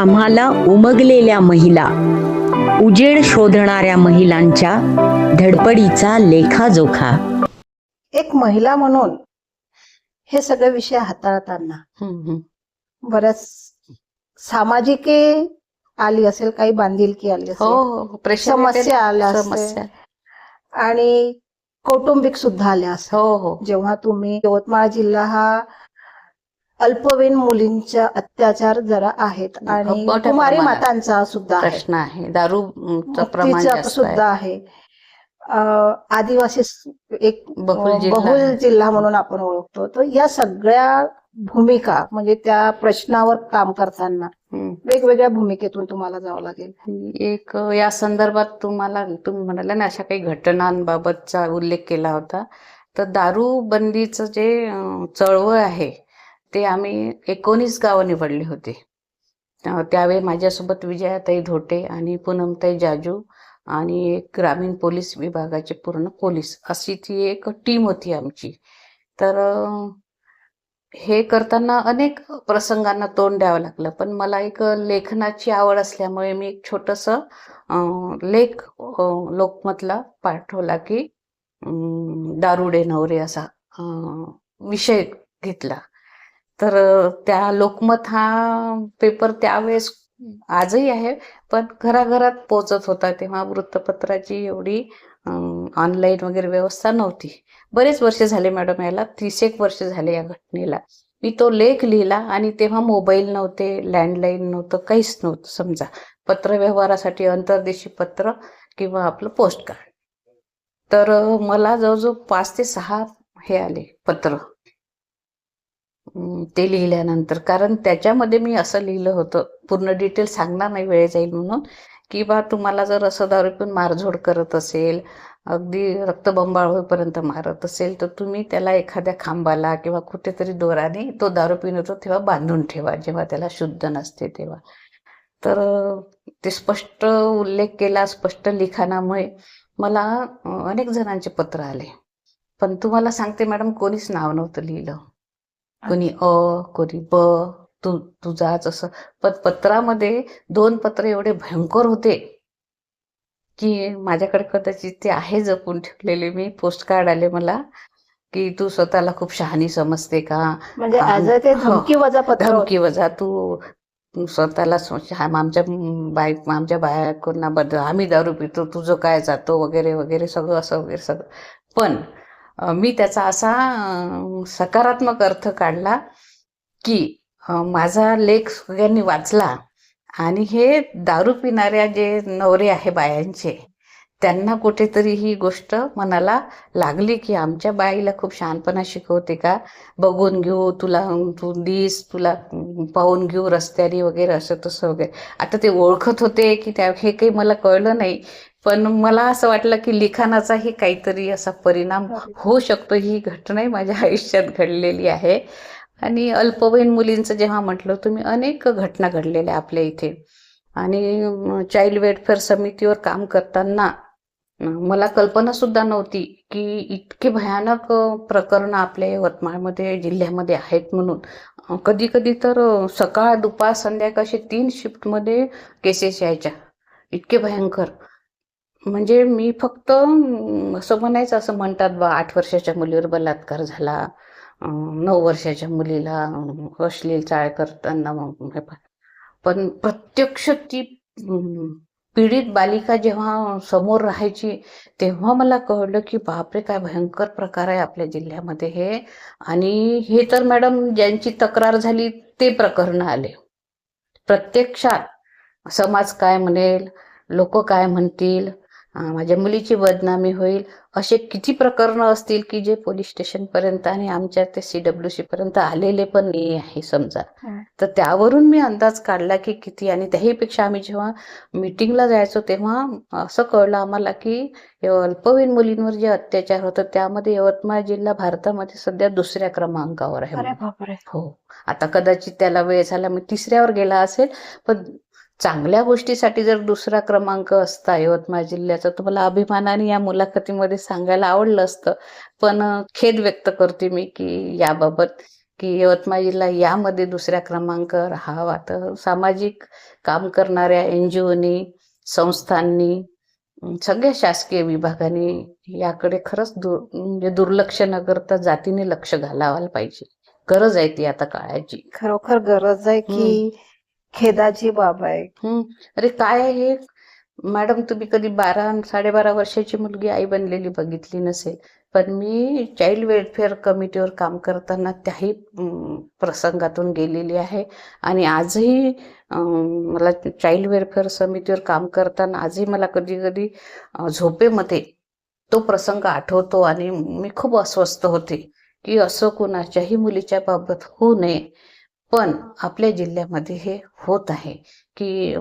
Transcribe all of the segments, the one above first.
आम्हाला उमगलेल्या महिला उजेड शोधणाऱ्या महिलांच्या धडपडीचा लेखाजोखा. एक महिला म्हणून हे सगळे विषय हाताळताना हम्म, हम्म. बऱ्याच सामाजिक आली असेल काही बांधिलकी आली हो असेल हो. हो. प्रेशर येते समस्या. आल्या समस्या. आणि कौटुंबिक सुद्धा आल्या हो हो. जेव्हा तुम्ही यवतमाळ जिल्हा हा अल्पवयीन मुलींच्या अत्याचार जरा आहेत. आणि कुमारी. मातांचा सुद्धा प्रश्न आहे. जास्त सुद्धा आहे. आदिवासी एक बहुल जिल्हा म्हणून आपण ओळखतो. तर या सगळ्या भूमिका म्हणजे त्या प्रश्नावर काम करताना. वेगवेगळ्या भूमिकेतून तुम्हाला जावं लागेल. एक या संदर्भात तुम्हाला तुम्ही म्हणाला ना अशा काही घटनांबाबतचा उल्लेख केला होता. तर दारू बंदीचं जे चळवळ आहे ते आम्ही एकोणीस गावं निवडली होती. त्यावेळी माझ्यासोबत विजयाताई धोटे आणि पूनमताई जाजू आणि एक ग्रामीण पोलीस विभागाचे पूर्ण पोलीस अशी ती एक टीम होती आमची. तर हे करताना अनेक प्रसंगांना तोंड द्यावं लागलं पण मला एक लेखनाची आवड असल्यामुळे मी एक छोटंसं लेख लोकमतला पाठवला की दारुडे नवरे असा विषय घेतला. तर त्या लोकमत हा पेपर त्यावेळेस आजही आहे पण घराघरात पोचत होता तेव्हा वृत्तपत्राची एवढी ऑनलाईन वगैरे व्यवस्था नव्हती. बरेच वर्ष झाले मॅडम याला तीस एक वर्ष झाले या घटनेला. मी तो लेख लिहिला आणि तेव्हा मोबाईल नव्हते लँडलाईन नव्हतं काहीच नव्हतं. समजा पत्रव्यवहारासाठी अंतर्देशी पत्र किंवा आपलं पोस्ट कार्ड तर मला जवळजवळ पाच ते सहा हे आले पत्र. ते लिहिल्यानंतर. कारण त्याच्यामध्ये मी असं लिहिलं होतं पूर्ण डिटेल सांगणार नाही वेळ जाईल म्हणून की बा तुम्हाला जर असं दारू पिऊन मारझोड करत असेल अगदी रक्तबंबाळ होईपर्यंत मारत असेल तर तुम्ही त्याला एखाद्या खांबाला किंवा कुठेतरी दोराने तो दारू पिऊन येतो तेव्हा बांधून ठेवा जेव्हा त्याला शुद्ध नसते तेव्हा. तर ते स्पष्ट उल्लेख केला स्पष्ट लिखाणामुळे मला अनेक जणांचे पत्र आले. पण तुम्हाला सांगते मॅडम कोणीच नाव नव्हतं लिहिलं. कोणी अ कोणी ब तू तुझाच असं. पण पत्रामध्ये दोन पत्र एवढे भयंकर होते की माझ्याकडे कदाचित ते आहे जपून ठेवलेले. मी पोस्ट कार्ड आले मला की तू स्वतःला खूप शहाणी समजते का? म्हणजे. धमकी वजा. धमकी वजा. तू स्वतःला स्व- आमच्या बाईक आमच्या बायकोंना बद्दल आम्ही दारू पितो तुझं काय जातो वगैरे वगैरे सगळं असं वगैरे सगळं. पण मी त्याचा असा सकारात्मक अर्थ काढला की माझा लेख सगळ्यांनी वाचला आणि हे दारू पिणाऱ्या जे नवरे आहे बायांचे त्यांना कुठेतरी ही गोष्ट मनाला लागली की आमच्या बाईला खूप शहाणपणा शिकवते का? बघून घेऊ तुला तू दिस तुला पाहून घेऊ रस्त्याने वगैरे असं तसं वगैरे. आता ते ओळखत होते की त्या हे काही मला कळलं नाही. पण मला असं वाटलं की लिखाणाचाही काहीतरी असा परिणाम होऊ शकतो. ही घटनाही माझ्या आयुष्यात घडलेली आहे. आणि अल्पवयीन मुलींचं जेव्हा म्हटलं तुम्ही अनेक घटना घडलेल्या आपल्या इथे. आणि चाइल्ड वेलफेअर समितीवर काम करताना मला कल्पना सुद्धा नव्हती की इतके भयानक प्रकरण आपल्या यवतमाळमध्ये जिल्ह्यामध्ये आहेत म्हणून. कधी कधी तर सकाळ दुपार संध्याकाळ असे तीन शिफ्टमध्ये केसेस यायच्या. इतके भयंकर. म्हणजे मी फक्त असं म्हणायचं असं म्हणतात बा आठ वर्षाच्या मुलीवर बलात्कार झाला नऊ वर्षाच्या मुलीला अश्लील चाळ करताना मग पण प्रत्यक्ष ती पीडित बालिका जेव्हा समोर राहायची तेव्हा मला कळलं की बापरे काय भयंकर प्रकार आहे आपल्या जिल्ह्यामध्ये हे. आणि हे तर मॅडम ज्यांची तक्रार झाली ते प्रकरण आले. प्रत्यक्षात समाज काय म्हणेल लोक काय म्हणतील माझ्या मुलीची बदनामी होईल. असे किती प्रकरणं असतील की जे पोलीस स्टेशन पर्यंत आणि आमच्या ते सी डब्ल्यू सी पर्यंत आलेले पण नाही आहे समजा. तर त्यावरून मी अंदाज काढला की किती आणि त्याहीपेक्षा आम्ही जेव्हा मीटिंगला जायचो तेव्हा असं कळलं आम्हाला की अल्पवयीन मुलींवर जे अत्याचार होतात त्यामध्ये यवतमाळ जिल्हा भारतामध्ये सध्या दुसऱ्या क्रमांकावर आहे हो. आता कदाचित त्याला वेळ झाला मी तिसऱ्यावर गेला असेल पण चांगल्या गोष्टीसाठी जर दुसरा क्रमांक असता यवतमाळ जिल्ह्याचा तर मला अभिमानाने या मुलाखतीमध्ये सांगायला आवडलं असतं. पण खेद व्यक्त करते मी की याबाबत की यवतमाळ जिल्हा यामध्ये दुसऱ्या क्रमांकावर राहावा. तर सामाजिक काम करणाऱ्या एन जी ओनी संस्थांनी सगळ्या शासकीय विभागांनी याकडे खरंच दुर म्हणजे दुर्लक्ष न करता जातीने लक्ष घालावायला पाहिजे. गरज आहे ती आता काळाची. खरोखर गरज आहे की खेदाची बाब आहे. अरे काय आहे हे? मॅडम तुम्ही कधी बारा साडेबारा वर्षाची मुलगी आई बनलेली बघितली नसेल. पण मी चाइल्ड वेलफेअर कमिटीवर काम करताना त्याही प्रसंगातून गेलेली आहे. आणि आजही मला चाइल्ड वेलफेअर समितीवर काम करताना आजही मला कधी कधी झोपेमध्ये तो प्रसंग आठवतो आणि मी खूप अस्वस्थ होते की असं कोणाच्याही मुलीच्या बाबत होऊ नये. पण आपल्या जिल्ह्यामध्ये हे होत आहे की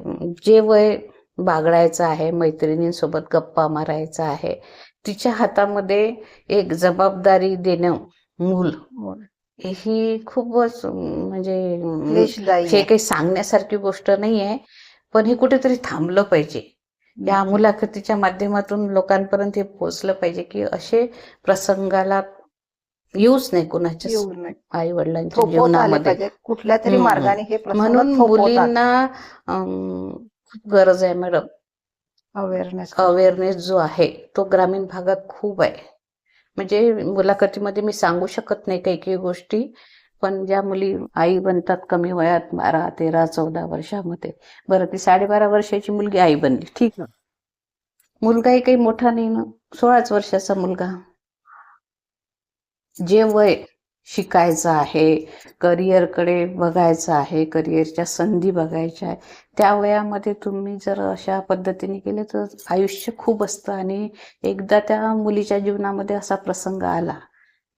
जे वय बागडायचं आहे मैत्रिणींसोबत गप्पा मारायचा आहे तिच्या हातामध्ये एक जबाबदारी देणं मूल. ही खूपच म्हणजे हे. काही सांगण्यासारखी गोष्ट नाही आहे पण हे कुठेतरी थांबलं पाहिजे. या मुलाखतीच्या माध्यमातून लोकांपर्यंत हे पोहोचलं पाहिजे की असे प्रसंगाला येऊच नाही कोणाच्या येऊ नये. आई वडिलांच्या थोपवत आले जीवनामध्ये. पाहिजे कुठल्या तरी हम्म. मार्गाने हे म्हणून मुलींना अं, खूप गरज आहे मॅडम. अवेअरनेस अवेअरनेस जो आहे तो ग्रामीण भागात खूप आहे. म्हणजे मुलाखतीमध्ये मी सांगू शकत नाही काही काही गोष्टी पण ज्या मुली आई बनतात कमी वयात बारा तेरा चौदा वर्षामध्ये बरं ती साडेबारा वर्षाची मुलगी आई बनली. ठीक ना मुलगाही काही मोठा नाही ना. सोळाच वर्षाचा मुलगा. जे वय शिकायचं आहे करिअरकडे बघायचं आहे करिअरच्या संधी बघायच्या आहे त्या वयामध्ये तुम्ही जर अशा पद्धतीने केले तर आयुष्य खूप असतं आणि एकदा त्या मुलीच्या जीवनामध्ये असा प्रसंग आला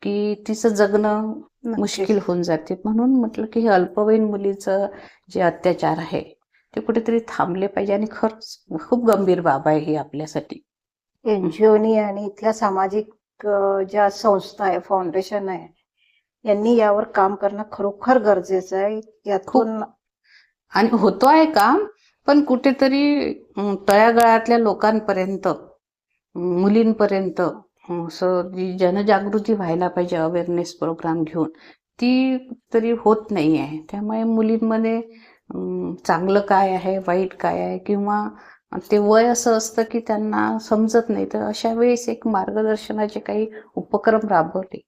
की तिचं जगणं मुश्किल होऊन जाते. म्हणून म्हटलं की हे अल्पवयीन मुलीचं जे अत्याचार आहे ते कुठेतरी थांबले पाहिजे आणि खरंच खूप गंभीर बाब आहे ही आपल्यासाठी. एनजीओनी आणि इथल्या सामाजिक ज्या संस्था आहे फाउंडेशन आहे यांनी यावर काम करणं खरोखर गरजेचं आहे. यातून आणि होतो आहे काम पण कुठेतरी तळ्यागळातल्या लोकांपर्यंत मुलींपर्यंत जी जनजागृती व्हायला पाहिजे अवेअरनेस प्रोग्राम घेऊन ती तरी होत नाही आहे त्यामुळे मुलींमध्ये चांगलं काय आहे वाईट काय आहे किंवा ते वय असं असतं की त्यांना समजत नाही. तर अशा वेळेस एक मार्गदर्शनाचे काही उपक्रम राबवले.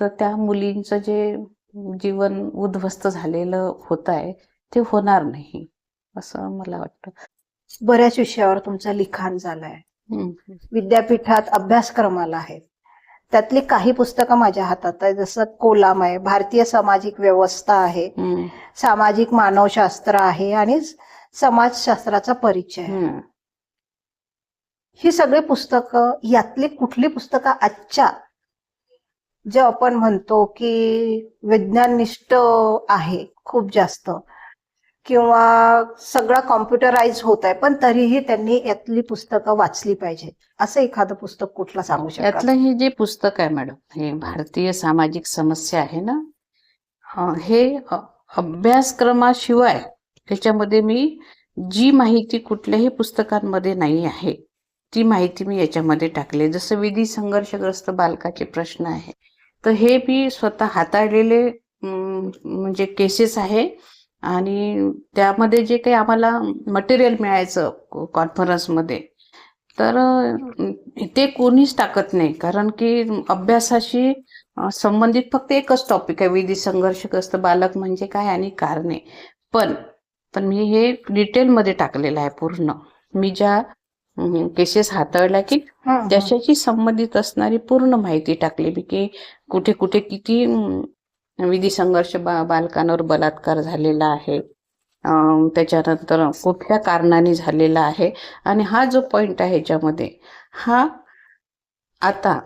तर त्या मुलींचं जे जीवन उद्ध्वस्त झालेलं होत आहे ते होणार नाही असं मला वाटतं. बऱ्याच विषयावर तुमचं लिखाण झालंय. हम्म. विद्यापीठात अभ्यासक्रमाला आहेत. त्यातली काही पुस्तकं माझ्या हातात आहे जसं कोलाम आहे भारतीय सामाजिक व्यवस्था आहे. सामाजिक मानवशास्त्र आहे आणि समाजशास्त्राचा परिचय. ही सगळी पुस्तकं यातली कुठली पुस्तकं आजच्या जे आपण म्हणतो की विज्ञाननिष्ठ आहे खूप जास्त किंवा सगळं कॉम्प्युटराइज होत आहे पण तरीही त्यांनी यातली पुस्तकं वाचली पाहिजे. असं एखादं पुस्तक कुठलं सांगू शकाल? यातलं हे जे पुस्तक आहे मॅडम हे भारतीय सामाजिक समस्या आहे ना? हं, अभ्यासक्रमाशिवाय त्याच्यामध्ये मी जी माहिती कुठल्याही पुस्तकांमध्ये नाही आहे ती माहिती मी याच्यामध्ये टाकली जसं विधी संघर्षग्रस्त बालकाचे प्रश्न आहे तर हे मी स्वतः हाताळलेले म्हणजे केसेस आहे. आणि त्यामध्ये जे काही आम्हाला मटेरियल मिळायचं कॉन्फरन्समध्ये तर ते कोणीच टाकत नाही. कारण की अभ्यासाशी संबंधित फक्त एकच टॉपिक आहे. विधी संघर्षग्रस्त बालक म्हणजे काय आणि कारणे. पण पण मी हे डिटेलमध्ये टाकलेलं आहे पूर्ण. मी ज्या केसेस हाताळल्या की. त्याच्याशी संबंधित असणारी पूर्ण माहिती टाकली मी की कुठे कुठे किती विधी संघर्ष बा बालकांवर बलात्कार झालेला आहे. त्याच्यानंतर कुठल्या कारणाने झालेला आहे. आणि हा जो पॉइंट आहे याच्यामध्ये हा आता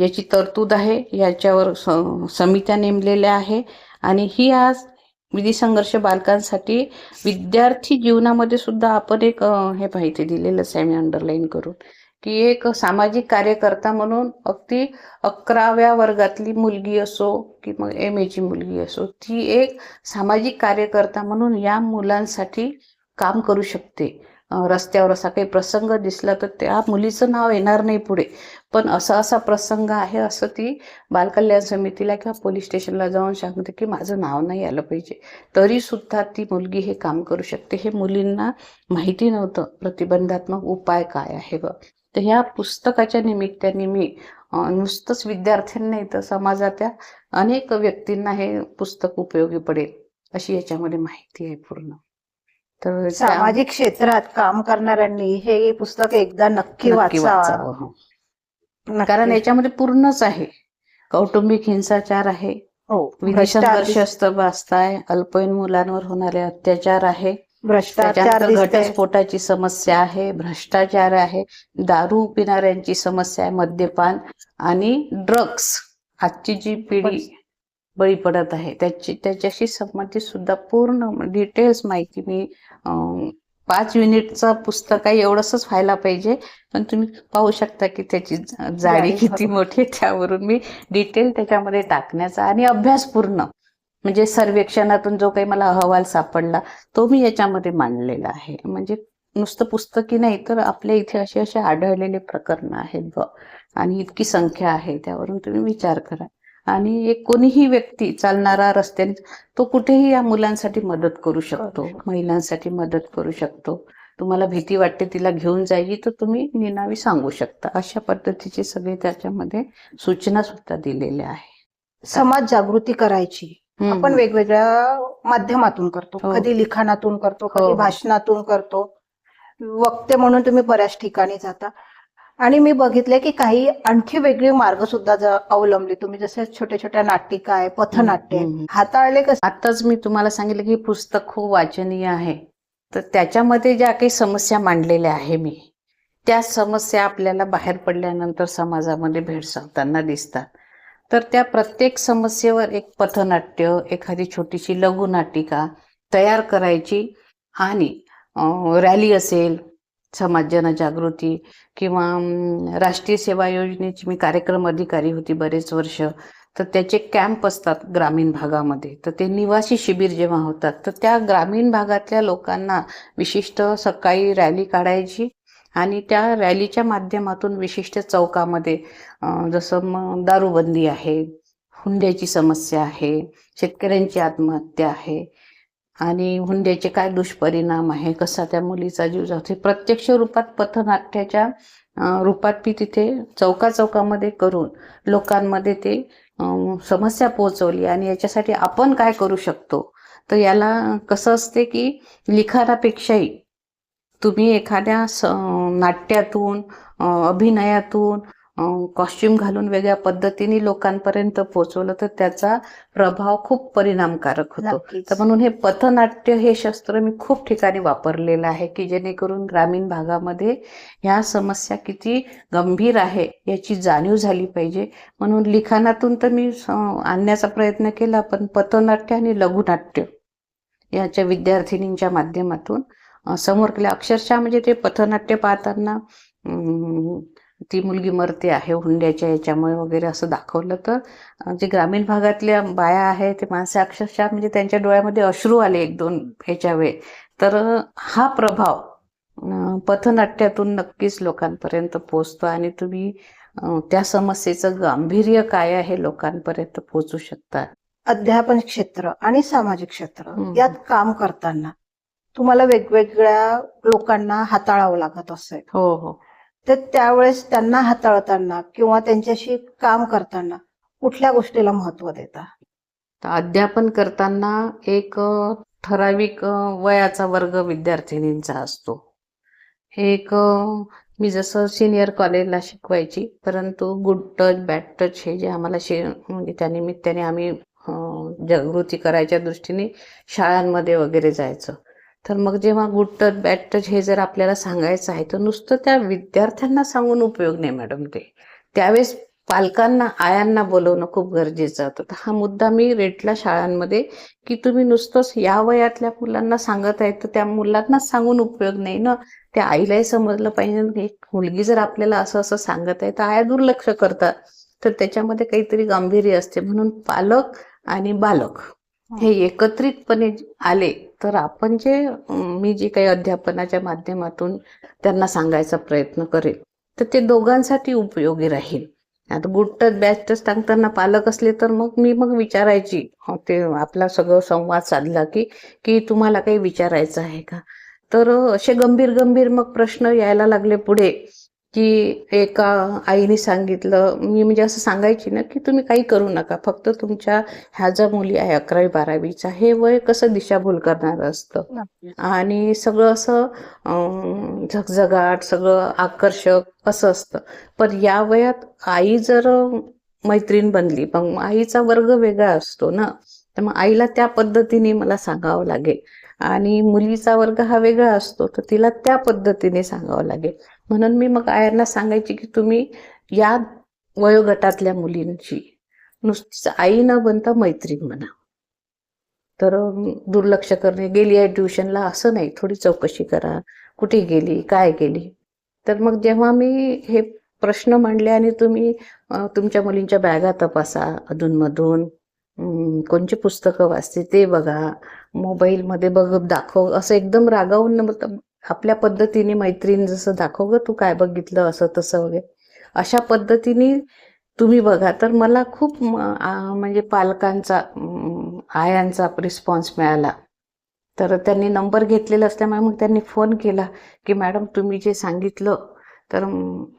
याची तरतूद आहे याच्यावर समित्या नेमलेल्या आहे. आणि ही आज विधी संघर्ष बालकांसाठी विद्यार्थी जीवनामध्ये सुद्धा आपण एक हे माहिती दिलेलंच आहे मी अंडरलाईन करून की एक सामाजिक कार्यकर्ता म्हणून अगदी अकराव्या वर्गातली मुलगी असो की मग एम एची मुलगी असो ती एक सामाजिक कार्यकर्ता म्हणून या मुलांसाठी काम करू शकते. रस्त्यावर असा काही प्रसंग दिसला तर त्या मुलीचं नाव येणार नाही पुढे. पण असा असा प्रसंग आहे असं ती बालकल्याण समितीला किंवा पोलीस स्टेशनला जाऊन सांगते की माझं नाव नाही आलं पाहिजे. तरी सुद्धा ती मुलगी हे काम करू शकते. हे मुलींना माहिती नव्हतं प्रतिबंधात्मक उपाय काय आहे ब. तर ह्या पुस्तकाच्या निमित्ताने मी नुसतंच विद्यार्थ्यांना तर समाजातल्या अनेक व्यक्तींना हे पुस्तक उपयोगी पडेल अशी याच्यामध्ये माहिती आहे पूर्ण. तर सामाजिक क्षेत्रात काम करणाऱ्यांनी हे पुस्तक एकदा नक्की वाचावं. हो. कारण याच्यामध्ये पूर्णच आहे. कौटुंबिक हिंसाचार आहे. हो वाचताय अल्पवयीन मुलांवर होणारे अत्याचार आहे. भ्रष्टाचार. घटस्फोटाची समस्या आहे भ्रष्टाचार आहे दारू पिणाऱ्यांची समस्या आहे मद्यपान आणि ड्रग्स आजची जी पिढी बळी पडत आहे. त्याची त्याच्याशी संबंधित सुद्धा पूर्ण डिटेल्स माहिती मी पाच युनिटचं पुस्तक आहे एवढंच व्हायला पाहिजे. पण तुम्ही पाहू शकता की त्याची जाडी किती मोठी आहे त्यावरून मी डिटेल त्याच्यामध्ये टाकण्याचा आणि अभ्यास पूर्ण. म्हणजे सर्वेक्षणातून जो काही मला अहवाल सापडला तो मी याच्यामध्ये मांडलेला आहे. म्हणजे नुसतं पुस्तकी नाही तर आपल्या इथे असे असे आढळलेले प्रकरण आहेत ब. आणि इतकी संख्या आहे त्यावरून तुम्ही विचार करा. आणि एक कोणीही व्यक्ती चालणारा रस्त्याने तो कुठेही या मुलांसाठी मदत करू शकतो. महिलांसाठी मदत करू शकतो तुम्हाला भीती वाटते तिला घेऊन जायची तर तुम्ही निनावी सांगू शकता अशा पद्धतीचे सगळे त्याच्यामध्ये सूचना सुद्धा दिलेल्या आहे समाज जागृती करायची. आपण वेगवेगळ्या माध्यमातून करतो हो. कधी लिखाणातून करतो कधी हो. भाषणातून करतो वक्ते म्हणून तुम्ही बऱ्याच ठिकाणी जाता आणि मी बघितले की काही आणखी वेगळी मार्ग सुद्धा अवलंबले. तुम्ही जसे छोट्या छोट्या नाटिका आहे पथनाट्य. हाताळले कसे? आताच मी तुम्हाला सांगितलं की पुस्तक खूप वाचनीय आहे. तर त्याच्यामध्ये ज्या काही समस्या मांडलेल्या आहे मी त्या समस्या आपल्याला बाहेर पडल्यानंतर समाजामध्ये भेडसावताना दिसतात. तर त्या प्रत्येक समस्येवर एक पथनाट्य एखादी छोटीशी लघुनाटिका तयार करायची आणि रॅली असेल समाज जनजागृती किंवा राष्ट्रीय सेवा योजनेची मी कार्यक्रम अधिकारी होती बरेच वर्ष. तर त्याचे कॅम्प असतात ग्रामीण भागामध्ये. तर ते निवासी शिबिर जेव्हा होतात तर त्या ग्रामीण भागातल्या लोकांना विशिष्ट सकाळी रॅली काढायची आणि त्या रॅलीच्या माध्यमातून विशिष्ट चौकामध्ये जसं मग दारूबंदी आहे हुंड्याची समस्या आहे शेतकऱ्यांची आत्महत्या आहे आणि हुंड्याचे काय दुष्परिणाम आहे कसा त्या मुलीचा जीव जातो प्रत्यक्ष रूपात पथनाट्याच्या रूपात मी तिथे चौका चौकामध्ये करून लोकांमध्ये ते समस्या पोहोचवली आणि याच्यासाठी आपण काय करू शकतो? तर याला कसं असते की लिखाणापेक्षाही तुम्ही एखाद्या स नाट्यातून अभिनयातून कॉस्ट्युम घालून वेगळ्या पद्धतीने लोकांपर्यंत पोहोचवलं तर त्याचा प्रभाव खूप परिणामकारक होतो. तर म्हणून हे पथनाट्य हे शस्त्र मी खूप ठिकाणी वापरलेलं आहे की जेणेकरून ग्रामीण भागामध्ये ह्या समस्या किती गंभीर आहे याची जाणीव झाली पाहिजे. म्हणून लिखाणातून तर मी आणण्याचा प्रयत्न केला पण पथनाट्य आणि लघुनाट्य याच्या विद्यार्थिनींच्या माध्यमातून समोर केल्या अक्षरशः म्हणजे ते पथनाट्य पाहताना ती मुलगी मरते आहे हुंड्याच्या याच्यामुळे वगैरे असं दाखवलं तर जे ग्रामीण भागातल्या बाया आहेत ते माणसं अक्षरशः म्हणजे त्यांच्या डोळ्यामध्ये अश्रू आले एक दोन ह्याच्या वेळ. तर हा प्रभाव पथनाट्यातून नक्कीच लोकांपर्यंत पोचतो आणि तुम्ही त्या समस्येचं गांभीर्य काय आहे लोकांपर्यंत पोचू शकता? अध्यापन क्षेत्र आणि सामाजिक क्षेत्र. यात काम करताना तुम्हाला वेगवेगळ्या लोकांना हाताळावं लागत असेल. हो हो. तर त्यावेळेस त्यांना हाताळताना किंवा त्यांच्याशी काम करताना कुठल्या गोष्टीला महत्त्व देता? तर अध्यापन करताना एक ठराविक वयाचा वर्ग विद्यार्थिनींचा असतो. एक मी जसं सिनियर कॉलेजला शिकवायची परंतु गुड टच बॅड टच हे जे आम्हाला शे म्हणजे त्या निमित्ताने आम्ही जागृती करायच्या दृष्टीने शाळांमध्ये वगैरे जायचं. तर मग जेव्हा गुड टच बॅड टच हे जर आपल्याला सांगायचं आहे तर नुसतं त्या विद्यार्थ्यांना सांगून उपयोग नाही मॅडम ते. त्यावेळेस पालकांना आयांना बोलवणं खूप गरजेचं होतं तर हा मुद्दा मी रेटला शाळांमध्ये की तुम्ही नुसतंच या वयातल्या मुलांना सांगत आहे तर त्या मुलांना सांगून उपयोग नाही ना. त्या आईलाही समजलं पाहिजे एक मुलगी जर आपल्याला असं असं सांगत आहे तर आया दुर्लक्ष करतात. तर त्याच्यामध्ये काहीतरी गांभीर्य असते. म्हणून पालक आणि बालक. हे एकत्रितपणे आले तर आपण जे मी जे काही अध्यापनाच्या माध्यमातून त्यांना सांगायचा प्रयत्न करेल तर ते दोघांसाठी उपयोगी राहील. आता गुड बॅचच सांगताना पालक असले तर मग मी मग विचारायची. हो, ते आपला सगळं संवाद साधला की की तुम्हाला काही विचारायचं आहे का? तर असे गंभीर गंभीर मग प्रश्न यायला लागले पुढे. की एका आईने सांगितलं मी म्हणजे असं सांगायची ना की तुम्ही काही करू नका. फक्त तुमच्या ह्या ज्या मुली आहे अकरावी बारावीचा हे वय कसं दिशाभूल करणारं असतं? आणि सगळं असं झगझगाट सगळं आकर्षक असं असतं. पण या वयात आई जर मैत्रीण बनली मग आईचा वर्ग वेगळा असतो ना? तर मग आईला त्या पद्धतीने मला सांगावं लागेल. आणि मुलीचा वर्ग हा वेगळा असतो तर तिला त्या पद्धतीने सांगावं लागेल. म्हणून मी मग आयांना सांगायची की तुम्ही या वयोगटातल्या मुलींची नुसतीच आई न बनता मैत्रीण म्हणा. तर दुर्लक्ष करणे गेली आहे ट्युशनला असं नाही. थोडी चौकशी करा. कुठे गेली? काय गेली? तर मग जेव्हा मी हे प्रश्न मांडले आणि तुम्ही तुमच्या मुलींच्या बॅगा तपासा अधूनमधून कोणची पुस्तकं वाचते ते बघा मोबाईलमध्ये बघ दाखव असं एकदम रागावून मतलब आपल्या पद्धतीने मैत्रीण जसं दाखव ग तू काय बघितलं असं तसं वगैरे. अशा पद्धतीने तुम्ही बघा. तर मला खूप म्हणजे पालकांचा आयांचा रिस्पॉन्स मिळाला. तर त्यांनी नंबर घेतलेला असल्यामुळे मग त्यांनी फोन केला की मॅडम तुम्ही जे सांगितलं तर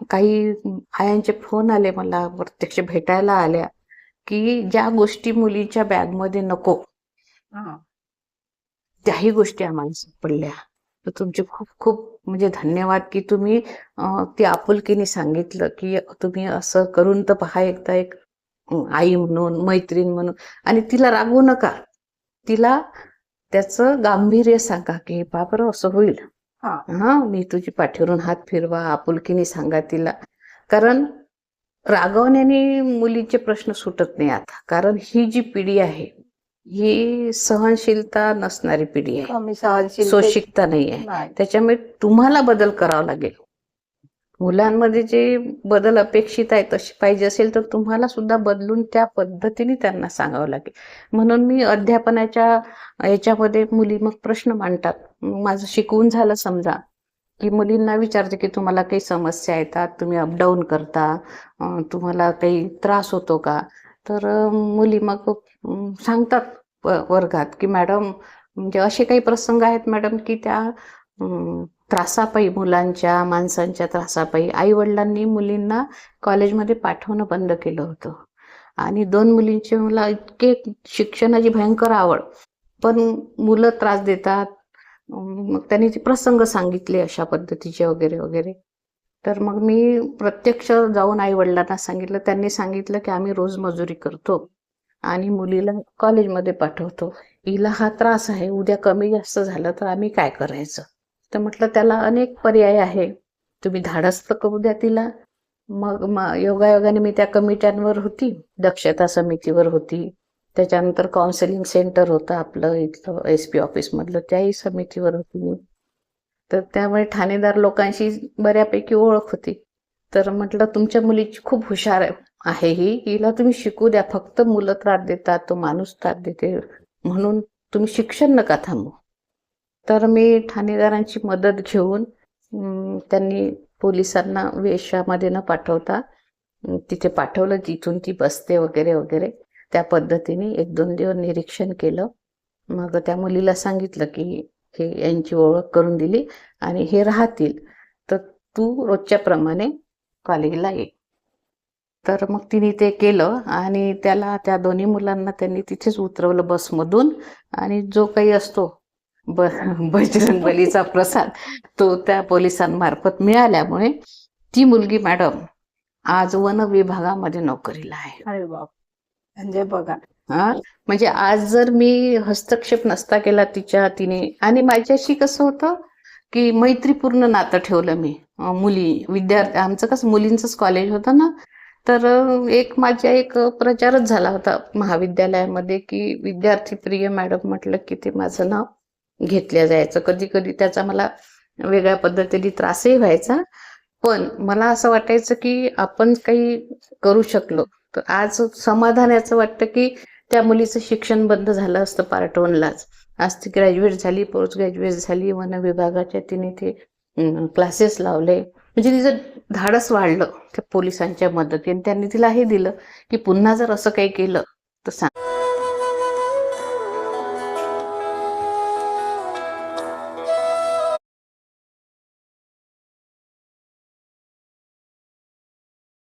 काही आयांचे फोन आले मला प्रत्यक्ष भेटायला आल्या की ज्या गोष्टी मुलीच्या बॅगमध्ये नको. त्याही गोष्टी आम्हाला सापडल्या. तर तुमचे खूप खूप म्हणजे धन्यवाद की तुम्ही ती आपुलकीने सांगितलं की तुम्ही असं करून तर पहा एकदा एक आई म्हणून मैत्रीण म्हणून आणि तिला रागवू नका. तिला त्याचं गांभीर्य सांगा की बाबरं असं होईल. हा. हा मी तुझी पाठीवरून हात फिरवा आपुलकीने सांगा तिला. कारण रागवण्याने मुलीचे प्रश्न सुटत नाही आता. कारण ही जी पिढी आहे ही सहनशीलता नसणारी पिढी आहे. सोशिकता नाही आहे. त्याच्यामुळे तुम्हाला बदल करावा लागेल. मुलांमध्ये जे बदल अपेक्षित आहे तसे पाहिजे असेल तर तुम्हाला सुद्धा बदलून त्या पद्धतीने त्यांना सांगावं लागेल. म्हणून मी अध्यापनाच्या याच्यामध्ये मुली मग प्रश्न मांडतात. माझं शिकवून झालं समजा की मुलींना विचारते की तुम्हाला काही समस्या येतात तुम्ही अपडाऊन करता तुम्हाला काही त्रास होतो का? तर मुली मग सांगतात. व- वर्गात. की मॅडम म्हणजे असे काही प्रसंग आहेत मॅडम की त्या त्रासापायी मुलांच्या माणसांच्या त्रासापायी आई वडिलांनी मुलींना कॉलेजमध्ये पाठवणं बंद केलं होतं. आणि दोन मुलींचे मला इतके शिक्षणाची भयंकर आवड. पण मुलं त्रास देतात. मग त्यांनी ते प्रसंग सांगितले अशा पद्धतीचे वगैरे वगैरे. तर मग मी प्रत्यक्ष जाऊन आई वडिलांना सांगितलं. त्यांनी सांगितलं की आम्ही रोज मजुरी करतो. आणि मुलीला कॉलेजमध्ये पाठवतो. हिला हा त्रास आहे. उद्या कमी जास्त झालं तर आम्ही काय करायचं? तर म्हटलं त्याला अनेक पर्याय आहे. तुम्ही धाडस तर करू द्या तिला. मग म- योगायोगाने मी त्या कमिट्यांवर होती. दक्षता समितीवर होती. त्याच्यानंतर काउन्सिलिंग सेंटर होतं आपलं इथलं एस पी ऑफिसमधलं त्याही समितीवर होती मी. तर त्यामुळे ठाणेदार लोकांशी बऱ्यापैकी ओळख होती. तर म्हटलं तुमच्या मुलीची खूप हुशार आहे. आहे ही हिला तुम्ही शिकू द्या. फक्त मुलं त्रास देतात तो माणूस त्रास देते. म्हणून तुम्ही शिक्षण नका थांबू. तर मी ठाणेदारांची मदत घेऊन त्यांनी पोलिसांना वेशामध्ये न पाठवता तिथे पाठवलं. तिथून ती बसते वगैरे वगैरे. त्या पद्धतीने एक दोन दिवस निरीक्षण केलं. मग त्या मुलीला सांगितलं की हे यांची ओळख करून दिली आणि हे राहतील. तर तू रोजच्याप्रमाणे कॉलेजला ये. तर मग तिने ते केलं आणि त्याला त्या दोन्ही मुलांना त्यांनी तिथेच उतरवलं बसमधून. आणि जो काही असतो ब बजरंग बलीचा प्रसाद तो त्या पोलिसांमार्फत मिळाल्यामुळे ती मुलगी मॅडम आज वन विभागामध्ये नोकरीला आहे. अरे बाप. म्हणजे बघा. हा? म्हणजे आज जर मी हस्तक्षेप नसता केला तिच्या तिने आणि माझ्याशी कसं होतं की मैत्रीपूर्ण नातं ठेवलं मी. मुली विद्यार्थी आमचं कसं मुलींचंच कॉलेज होतं ना तर एक माझ्या एक प्रचारच झाला होता महाविद्यालयामध्ये की विद्यार्थी प्रिय मॅडम म्हटलं की ते माझं नाव घेतलं जायचं. कधी कधी त्याचा मला वेगळ्या पद्धतीने त्रासही व्हायचा. पण मला असं वाटायचं की आपण काही करू शकलो. तर आज समाधान याचं वाटतं की त्या मुलीचं शिक्षण बंद झालं असतं पार्ट वनलाच आज ती ग्रॅज्युएट झाली पोस्ट ग्रॅज्युएट झाली वन विभागाच्या तिने ते क्लासेस लावले. म्हणजे तिचं धाडस वाढलं त्या पोलिसांच्या मदतीने. त्यांनी तिला हे दिलं की पुन्हा जर असं काही केलं तर सांग.